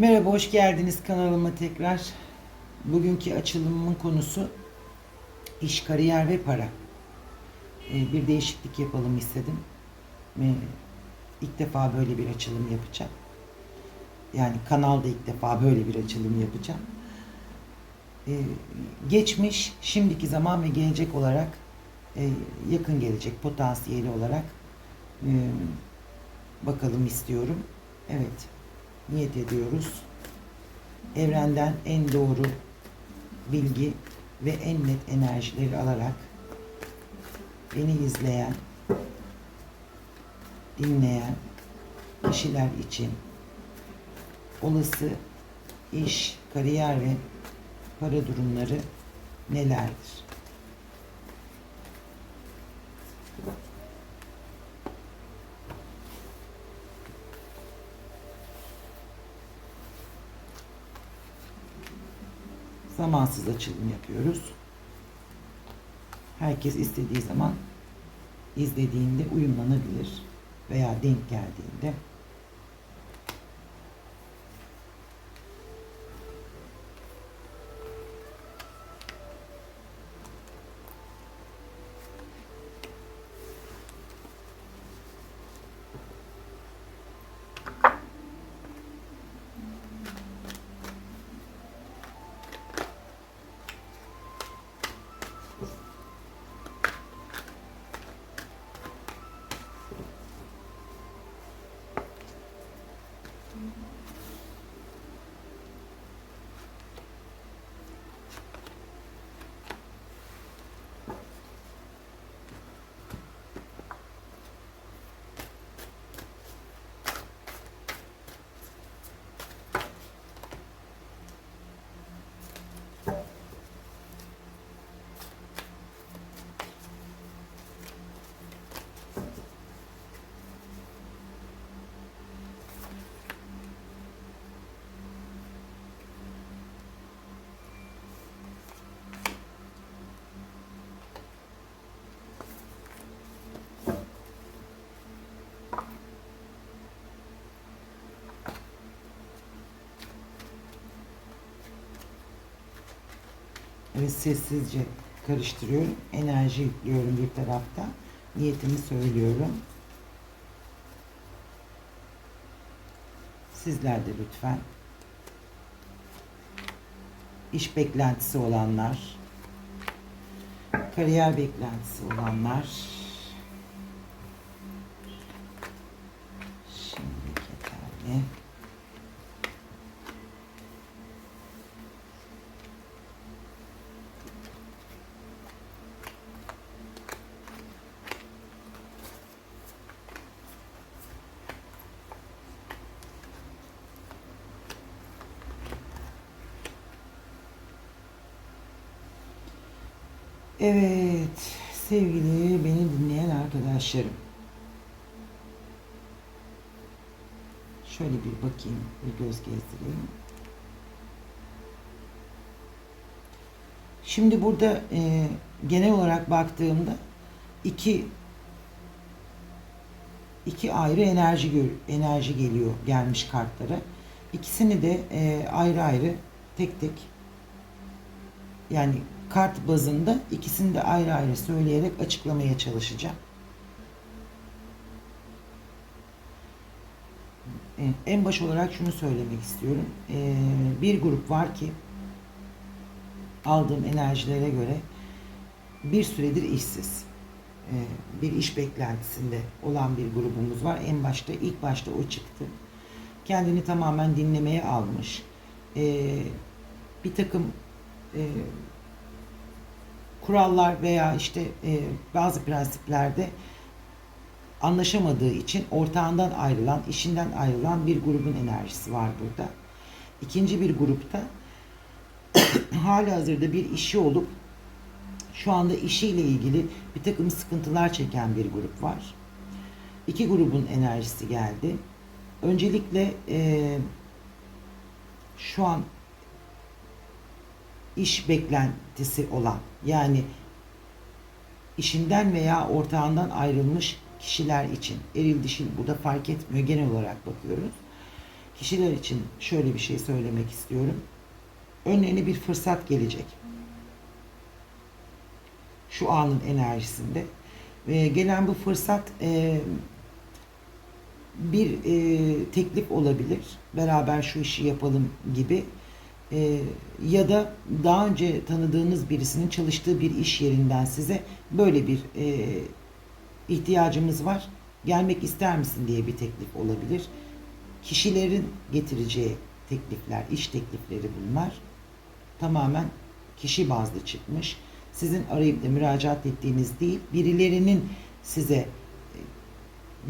Merhaba, hoş geldiniz kanalıma tekrar. Bugünkü açılımımın konusu iş, kariyer ve para. Ee, bir değişiklik yapalım istedim. Ee, ilk defa böyle bir açılım yapacağım. Yani kanalda ilk defa böyle bir açılım yapacağım. Ee, geçmiş, şimdiki zaman ve gelecek olarak e, yakın gelecek potansiyeli olarak e, bakalım istiyorum. Evet niyet ediyoruz. Evrenden en doğru bilgi ve en net enerjileri alarak beni izleyen, dinleyen kişiler için olası iş, kariyer ve para durumları nelerdir? Zamansız açılım yapıyoruz. Herkes istediği zaman izlediğinde uyumlanabilir veya denk geldiğinde Evet sessizce karıştırıyorum. Enerji yüklüyorum bir tarafta. Niyetimi söylüyorum. Sizler de lütfen. İş beklentisi olanlar, kariyer beklentisi olanlar, Evet, sevgili beni dinleyen arkadaşlarım. Şöyle bir bakayım, bir göz gezdireyim. Şimdi burada e, genel olarak baktığımda iki iki ayrı enerji gör, enerji geliyor gelmiş kartlara. İkisini de e, ayrı ayrı tek tek yani kart bazında ikisini de ayrı ayrı söyleyerek açıklamaya çalışacağım. Evet, En baş olarak şunu söylemek istiyorum. Ee, bir grup var ki aldığım enerjilere göre bir süredir işsiz. Ee, bir iş beklentisinde olan bir grubumuz var. En başta ilk başta o çıktı. Kendini tamamen dinlemeye almış. Ee, bir takım e, kurallar veya işte e, bazı prensiplerde anlaşamadığı için ortağından ayrılan, işinden ayrılan bir grubun enerjisi var burada. İkinci bir grupta hali hazırda bir işi olup şu anda işiyle ilgili bir takım sıkıntılar çeken bir grup var. İki grubun enerjisi geldi. Öncelikle e, şu an iş beklentisi olan yani işinden veya ortağından ayrılmış kişiler için eril dişil burada fark etmiyor genel olarak bakıyoruz. kişiler için şöyle bir şey söylemek istiyorum. Önlerine bir fırsat gelecek. Şu anın enerjisinde. Ve gelen bu fırsat e, bir e, teklif olabilir. Beraber şu işi yapalım gibi. E, ya da daha önce tanıdığınız birisinin çalıştığı bir iş yerinden size böyle bir e, ihtiyacımız var. Gelmek ister misin diye bir teklif olabilir. Kişilerin getireceği teklifler, iş teklifleri bunlar. Tamamen kişi bazlı çıkmış. Sizin arayıp da müracaat ettiğiniz değil, birilerinin size e,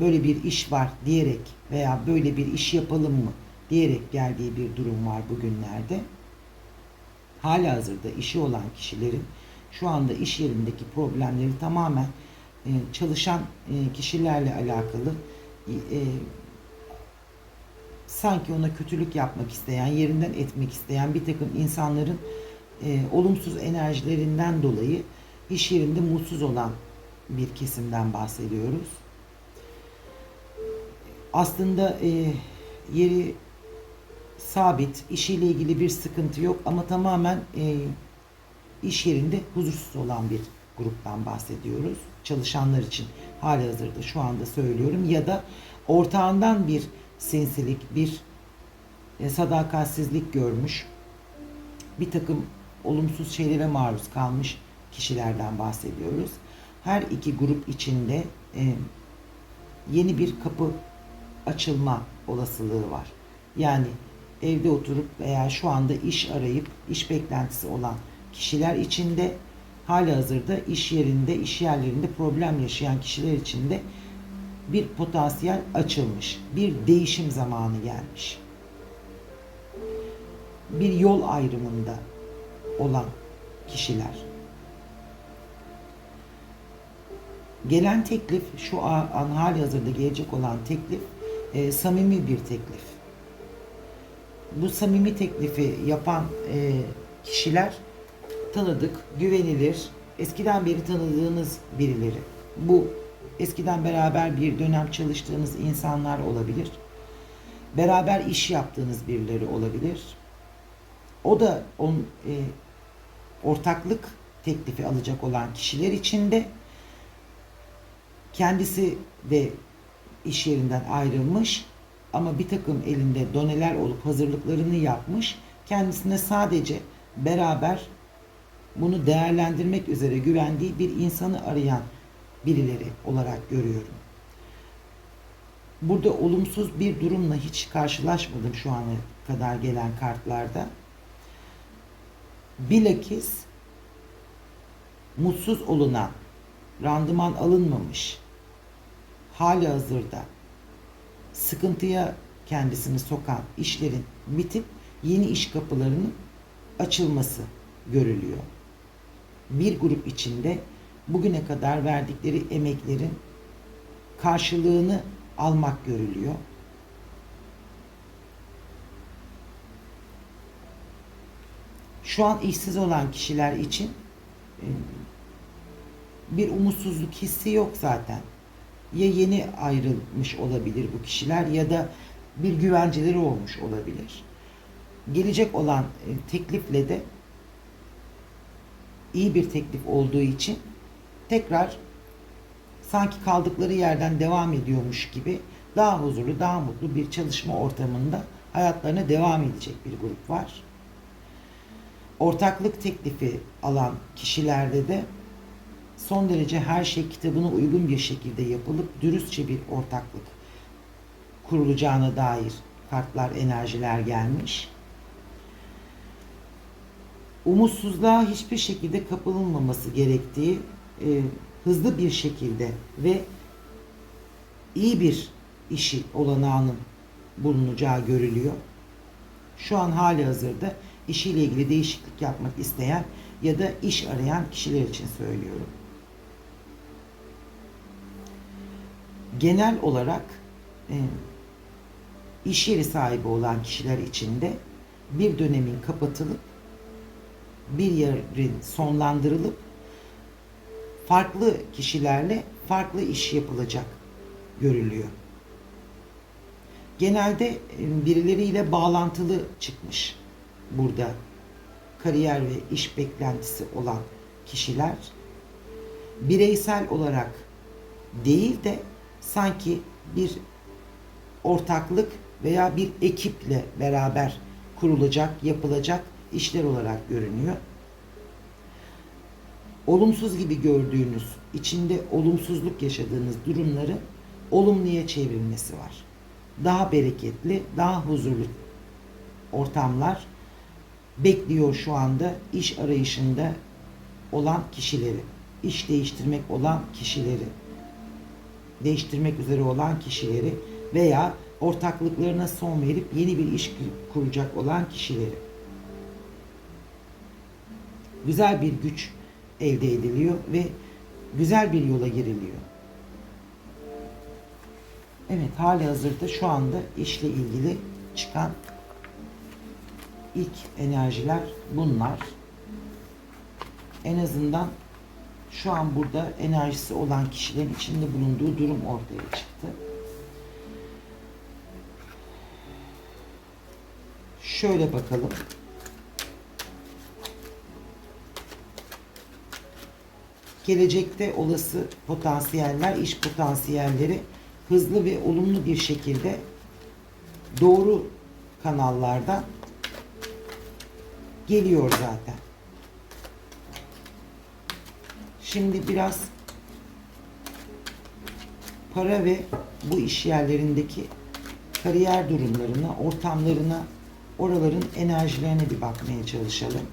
böyle bir iş var diyerek veya böyle bir iş yapalım mı diyerek geldiği bir durum var bugünlerde. Hala hazırda işi olan kişilerin şu anda iş yerindeki problemleri tamamen e, çalışan e, kişilerle alakalı e, sanki ona kötülük yapmak isteyen, yerinden etmek isteyen bir takım insanların olumsuz enerjilerinden dolayı iş yerinde mutsuz olan bir kesimden bahsediyoruz. Aslında e, yeri sabit, işiyle ilgili bir sıkıntı yok ama tamamen e, iş yerinde huzursuz olan bir gruptan bahsediyoruz. Çalışanlar için hali hazırda şu anda söylüyorum ya da ortağından bir sinsilik, bir e, sadakatsizlik görmüş, bir takım olumsuz şeylere maruz kalmış kişilerden bahsediyoruz. Her iki grup içinde e, yeni bir kapı açılma olasılığı var. Yani evde oturup veya şu anda iş arayıp iş beklentisi olan kişiler içinde hali hazırda iş yerinde, iş yerlerinde problem yaşayan kişiler içinde bir potansiyel açılmış. Bir değişim zamanı gelmiş. Bir yol ayrımında olan kişiler. Gelen teklif, şu an hali hazırda gelecek olan teklif, e, samimi bir teklif. Bu samimi teklifi yapan e, kişiler tanıdık, güvenilir, eskiden beri tanıdığınız birileri. Bu eskiden beraber bir dönem çalıştığınız insanlar olabilir. Beraber iş yaptığınız birileri olabilir. O da on, e, ortaklık teklifi alacak olan kişiler için de kendisi de iş yerinden ayrılmış ama bir takım elinde doneler olup hazırlıklarını yapmış. Kendisine sadece beraber bunu değerlendirmek üzere güvendiği bir insanı arayan birileri olarak görüyorum. Burada olumsuz bir durumla hiç karşılaşmadım şu ana kadar gelen kartlarda. Bilakis mutsuz olunan, randıman alınmamış, hali hazırda sıkıntıya kendisini sokan işlerin bitip yeni iş kapılarının açılması görülüyor. Bir grup içinde bugüne kadar verdikleri emeklerin karşılığını almak görülüyor. Şu an işsiz olan kişiler için e, bir umutsuzluk hissi yok zaten. Ya yeni ayrılmış olabilir bu kişiler ya da bir güvenceleri olmuş olabilir. Gelecek olan e, teklifle de iyi bir teklif olduğu için tekrar sanki kaldıkları yerden devam ediyormuş gibi daha huzurlu, daha mutlu bir çalışma ortamında hayatlarına devam edecek bir grup var. Ortaklık teklifi alan kişilerde de son derece her şey kitabına uygun bir şekilde yapılıp dürüstçe bir ortaklık kurulacağına dair kartlar, enerjiler gelmiş. Umutsuzluğa hiçbir şekilde kapılınmaması gerektiği e, hızlı bir şekilde ve iyi bir işi olanağının bulunacağı görülüyor. Şu an hali hazırda işiyle ilgili değişiklik yapmak isteyen ya da iş arayan kişiler için söylüyorum. Genel olarak e, iş yeri sahibi olan kişiler için de bir dönemin kapatılıp bir yerin sonlandırılıp farklı kişilerle farklı iş yapılacak görülüyor. genelde e, birileriyle bağlantılı çıkmış burada kariyer ve iş beklentisi olan kişiler bireysel olarak değil de sanki bir ortaklık veya bir ekiple beraber kurulacak, yapılacak işler olarak görünüyor. Olumsuz gibi gördüğünüz, içinde olumsuzluk yaşadığınız durumları olumluya çevrilmesi var. Daha bereketli, daha huzurlu ortamlar bekliyor şu anda iş arayışında olan kişileri, iş değiştirmek olan kişileri, değiştirmek üzere olan kişileri veya ortaklıklarına son verip yeni bir iş kuracak olan kişileri. Güzel bir güç elde ediliyor ve güzel bir yola giriliyor. Evet, hali hazırda şu anda işle ilgili çıkan ilk enerjiler bunlar. En azından şu an burada enerjisi olan kişilerin içinde bulunduğu durum ortaya çıktı. Şöyle bakalım. Gelecekte olası potansiyeller, iş potansiyelleri hızlı ve olumlu bir şekilde doğru kanallardan geliyor zaten. Şimdi biraz para ve bu iş yerlerindeki kariyer durumlarına, ortamlarına, oraların enerjilerine bir bakmaya çalışalım.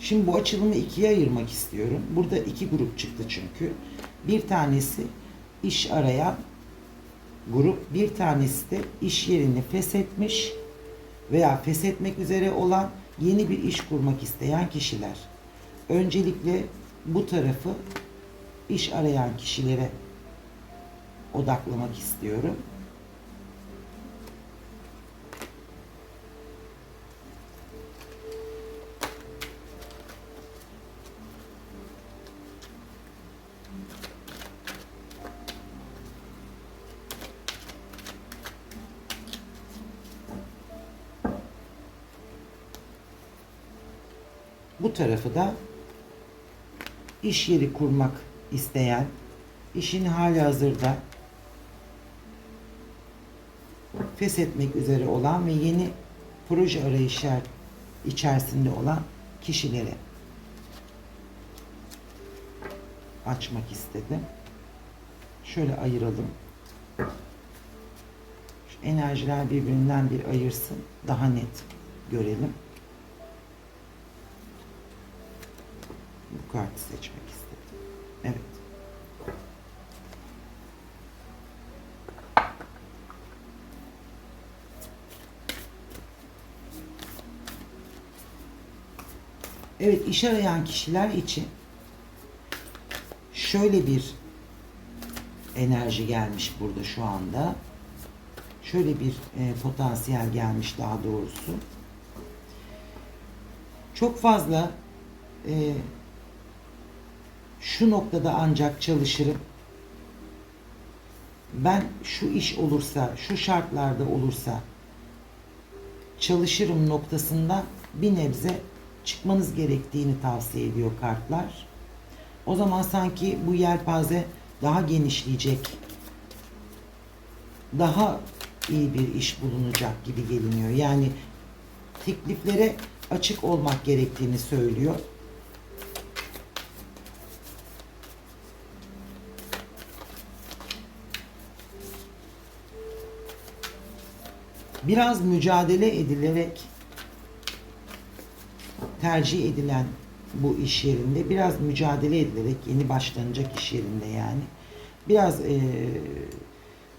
Şimdi bu açılımı ikiye ayırmak istiyorum. Burada iki grup çıktı çünkü. Bir tanesi iş arayan grup, bir tanesi de iş yerini feshetmiş veya feshetmek üzere olan yeni bir iş kurmak isteyen kişiler. Öncelikle bu tarafı iş arayan kişilere odaklamak istiyorum. Bu tarafı da iş yeri kurmak isteyen, işin hali hazırda feshetmek üzere olan ve yeni proje arayışlar içerisinde olan kişilere açmak istedim. Şöyle ayıralım. Şu enerjiler birbirinden bir ayırsın. Daha net görelim. Kartı seçmek istedim. Evet. Evet, iş arayan kişiler için şöyle bir enerji gelmiş burada şu anda. Şöyle bir e, potansiyel gelmiş daha doğrusu. Çok fazla e, şu noktada ancak çalışırım. Ben şu iş olursa, şu şartlarda olursa çalışırım noktasında bir nebze çıkmanız gerektiğini tavsiye ediyor kartlar. O zaman sanki bu yelpaze daha genişleyecek. Daha iyi bir iş bulunacak gibi geliniyor. Yani tekliflere açık olmak gerektiğini söylüyor. Biraz mücadele edilerek tercih edilen bu iş yerinde biraz mücadele edilerek yeni başlanacak iş yerinde yani biraz e,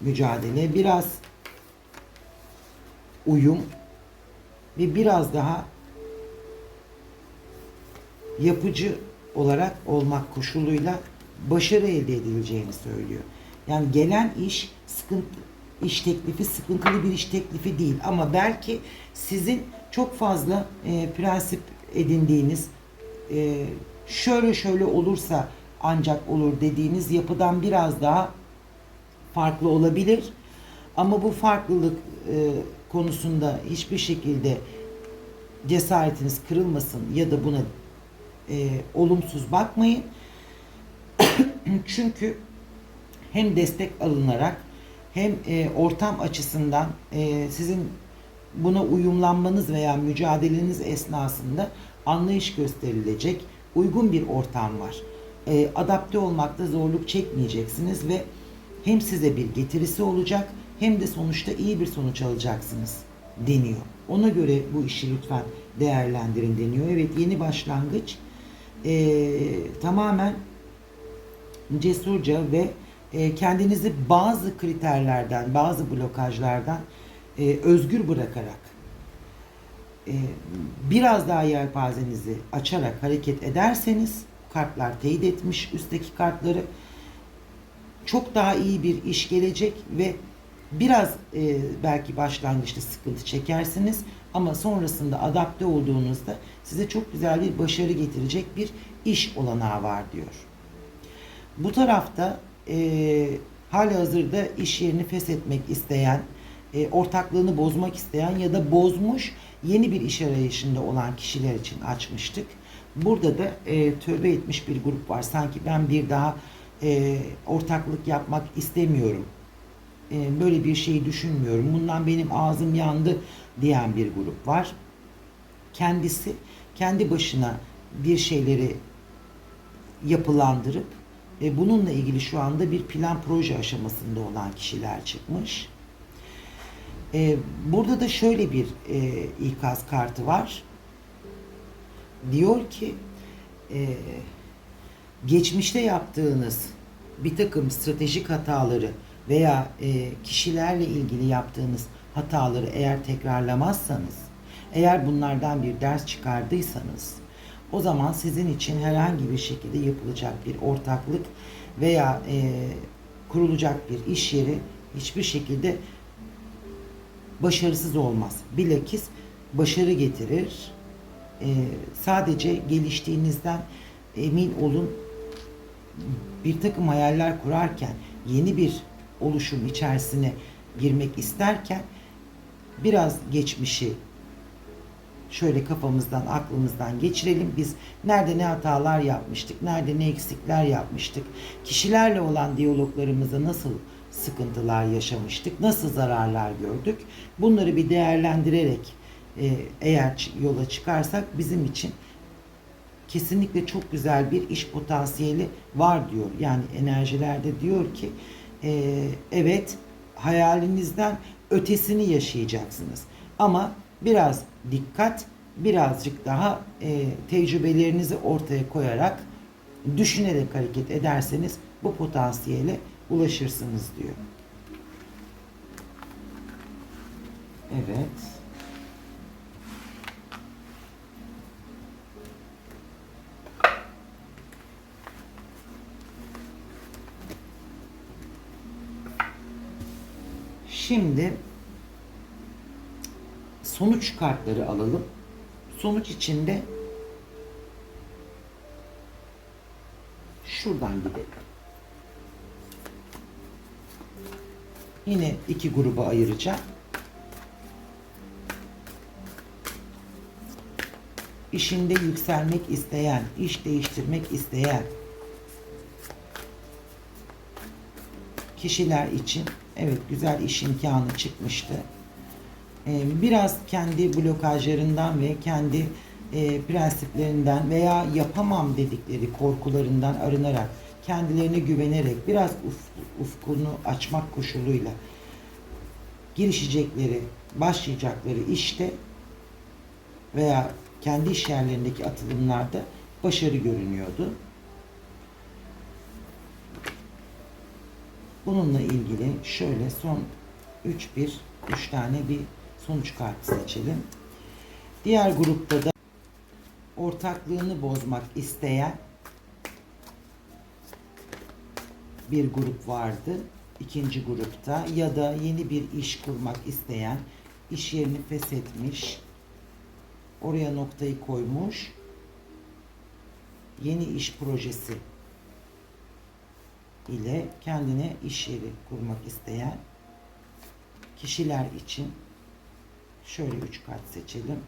mücadele, biraz uyum ve biraz daha yapıcı olarak olmak koşuluyla başarı elde edileceğini söylüyor. Yani gelen iş sıkıntı iş teklifi sıkıntılı bir iş teklifi değil ama belki sizin çok fazla e, prensip edindiğiniz e, şöyle şöyle olursa ancak olur dediğiniz yapıdan biraz daha farklı olabilir. Ama bu farklılık e, konusunda hiçbir şekilde cesaretiniz kırılmasın ya da buna e, olumsuz bakmayın. Çünkü hem destek alınarak hem e, ortam açısından e, sizin buna uyumlanmanız veya mücadeleniz esnasında anlayış gösterilecek uygun bir ortam var. E, adapte olmakta zorluk çekmeyeceksiniz ve hem size bir getirisi olacak hem de sonuçta iyi bir sonuç alacaksınız deniyor. Ona göre bu işi lütfen değerlendirin deniyor. Evet yeni başlangıç e, tamamen cesurca ve e, kendinizi bazı kriterlerden, bazı blokajlardan e, özgür bırakarak e, biraz daha yelpazenizi açarak hareket ederseniz kartlar teyit etmiş üstteki kartları çok daha iyi bir iş gelecek ve biraz belki başlangıçta sıkıntı çekersiniz ama sonrasında adapte olduğunuzda size çok güzel bir başarı getirecek bir iş olanağı var diyor. Bu tarafta e, hali hazırda iş yerini feshetmek isteyen, e, ortaklığını bozmak isteyen ya da bozmuş yeni bir iş arayışında olan kişiler için açmıştık. Burada da e, tövbe etmiş bir grup var. Sanki ben bir daha e, ortaklık yapmak istemiyorum. E, böyle bir şeyi düşünmüyorum. Bundan benim ağzım yandı diyen bir grup var. Kendisi kendi başına bir şeyleri yapılandırıp e, bununla ilgili şu anda bir plan proje aşamasında olan kişiler çıkmış. E, burada da şöyle bir e, ikaz kartı var. Diyor ki e, geçmişte yaptığınız bir takım stratejik hataları veya e, kişilerle ilgili yaptığınız hataları eğer tekrarlamazsanız, eğer bunlardan bir ders çıkardıysanız, o zaman sizin için herhangi bir şekilde yapılacak bir ortaklık veya e, kurulacak bir iş yeri hiçbir şekilde başarısız olmaz. Bilakis başarı getirir. E, sadece geliştiğinizden emin olun bir takım hayaller kurarken yeni bir oluşum içerisine girmek isterken biraz geçmişi şöyle kafamızdan, aklımızdan geçirelim. Biz nerede ne hatalar yapmıştık, nerede ne eksikler yapmıştık, kişilerle olan diyaloglarımızda nasıl sıkıntılar yaşamıştık, nasıl zararlar gördük. Bunları bir değerlendirerek e, eğer yola çıkarsak bizim için kesinlikle çok güzel bir iş potansiyeli var diyor. Yani enerjilerde diyor ki e, evet hayalinizden ötesini yaşayacaksınız. Ama biraz dikkat, birazcık daha e, tecrübelerinizi ortaya koyarak düşünerek hareket ederseniz bu potansiyele ulaşırsınız diyor. Evet. Şimdi sonuç kartları alalım. Sonuç içinde şuradan gidelim. Yine iki gruba ayıracağım. İşinde yükselmek isteyen, iş değiştirmek isteyen kişiler için evet güzel iş imkanı çıkmıştı. Ee, biraz kendi blokajlarından ve kendi e, prensiplerinden veya yapamam dedikleri korkularından arınarak kendilerine güvenerek biraz uf, ufkunu açmak koşuluyla girişecekleri, başlayacakları işte veya kendi iş yerlerindeki atılımlarda başarı görünüyordu. Bununla ilgili şöyle son 3 bir 3 tane bir sonuç kartı seçelim. Diğer grupta da ortaklığını bozmak isteyen bir grup vardı. İkinci grupta ya da yeni bir iş kurmak isteyen, iş yerini feshetmiş, oraya noktayı koymuş. Yeni iş projesi ile kendine iş yeri kurmak isteyen kişiler için şöyle üç kart seçelim.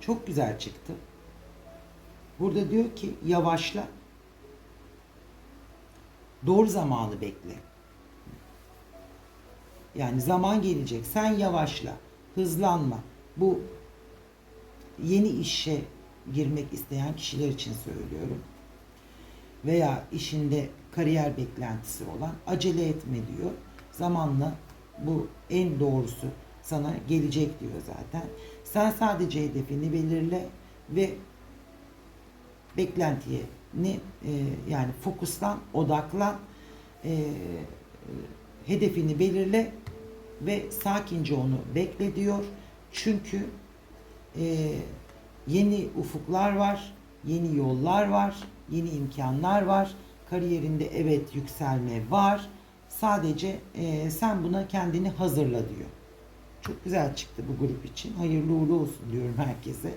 Çok güzel çıktı. Burada diyor ki yavaşla. Doğru zamanı bekle. Yani zaman gelecek. Sen yavaşla. Hızlanma. Bu yeni işe girmek isteyen kişiler için söylüyorum. Veya işinde kariyer beklentisi olan acele etme diyor. Zamanla bu en doğrusu sana gelecek diyor zaten. Sen sadece hedefini belirle ve beklentiye ne e, yani fokuslan, odaklan, e, hedefini belirle ve sakince onu bekle diyor. Çünkü e, yeni ufuklar var, yeni yollar var, yeni imkanlar var. Kariyerinde evet yükselme var. Sadece e, sen buna kendini hazırla diyor. Çok güzel çıktı bu grup için. Hayırlı uğurlu olsun diyorum herkese.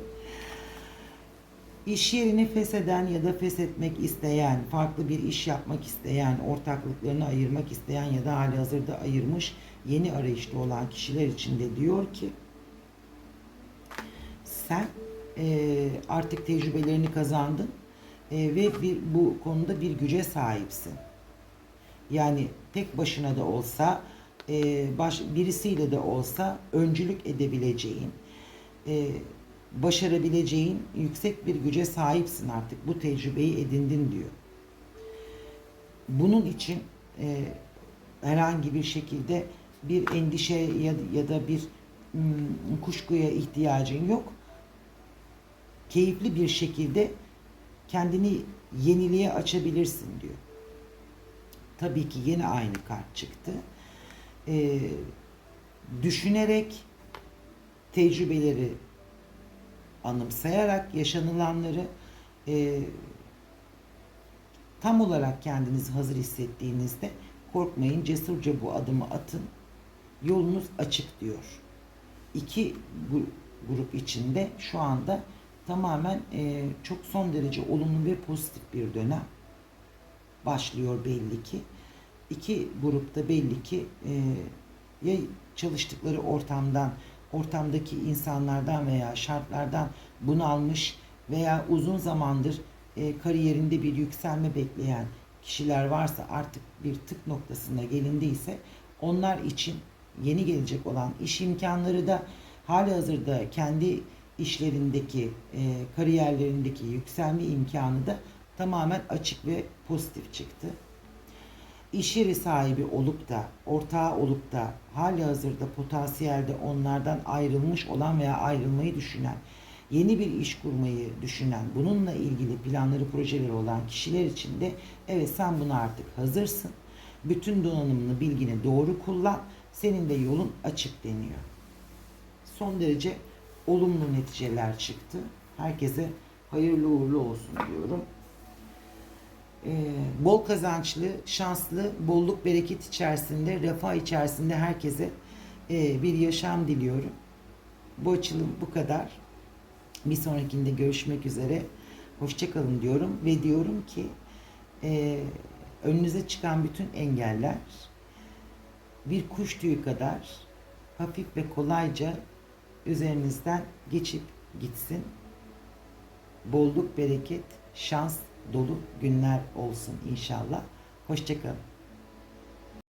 İş yerini fesheden ya da feshetmek isteyen, farklı bir iş yapmak isteyen, ortaklıklarını ayırmak isteyen ya da hali hazırda ayırmış yeni arayışta olan kişiler için de diyor ki sen e, artık tecrübelerini kazandın e, ve bir, bu konuda bir güce sahipsin. Yani tek başına da olsa e, baş, birisiyle de olsa öncülük edebileceğin, e, başarabileceğin yüksek bir güce sahipsin artık. Bu tecrübeyi edindin diyor. Bunun için e, herhangi bir şekilde bir endişe ya, ya da bir m, kuşkuya ihtiyacın yok. Keyifli bir şekilde kendini yeniliğe açabilirsin diyor. Tabii ki yine aynı kart çıktı. Ee, düşünerek tecrübeleri anımsayarak yaşanılanları e, tam olarak kendinizi hazır hissettiğinizde korkmayın cesurca bu adımı atın yolunuz açık diyor. İki grup içinde şu anda tamamen e, çok son derece olumlu ve pozitif bir dönem başlıyor belli ki. İki grupta belli ki e, ya çalıştıkları ortamdan ortamdaki insanlardan veya şartlardan bunalmış veya uzun zamandır e, kariyerinde bir yükselme bekleyen kişiler varsa artık bir tık noktasına gelindiyse onlar için yeni gelecek olan iş imkanları da hali hazırda kendi işlerindeki, e, kariyerlerindeki yükselme imkanı da tamamen açık ve pozitif çıktı iş yeri sahibi olup da, ortağı olup da hali hazırda potansiyelde onlardan ayrılmış olan veya ayrılmayı düşünen, yeni bir iş kurmayı düşünen, bununla ilgili planları, projeleri olan kişiler için de evet sen buna artık hazırsın. Bütün donanımını, bilgini doğru kullan. Senin de yolun açık deniyor. Son derece olumlu neticeler çıktı. Herkese hayırlı uğurlu olsun diyorum e, bol kazançlı, şanslı, bolluk bereket içerisinde, refah içerisinde herkese e, bir yaşam diliyorum. Bu açılım bu kadar. Bir sonrakinde görüşmek üzere. Hoşçakalın diyorum ve diyorum ki e, önünüze çıkan bütün engeller bir kuş tüyü kadar hafif ve kolayca üzerinizden geçip gitsin. Bolluk, bereket, şans dolu günler olsun inşallah. Hoşçakalın.